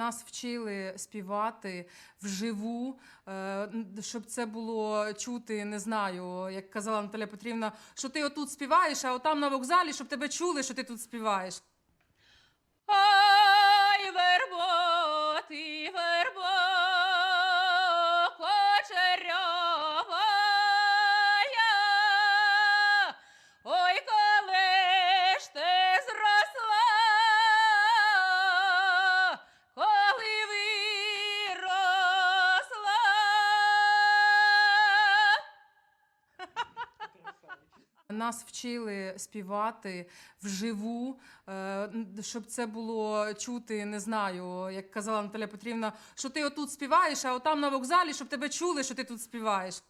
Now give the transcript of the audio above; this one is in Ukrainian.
Нас вчили співати вживу, е, щоб це було чути, не знаю, як казала Наталя Петрівна, що ти отут співаєш, а отам на вокзалі, щоб тебе чули, що ти тут співаєш. Нас вчили співати вживу, е, щоб це було чути, не знаю, як казала Наталя Петрівна, що ти отут співаєш, а отам на вокзалі, щоб тебе чули, що ти тут співаєш.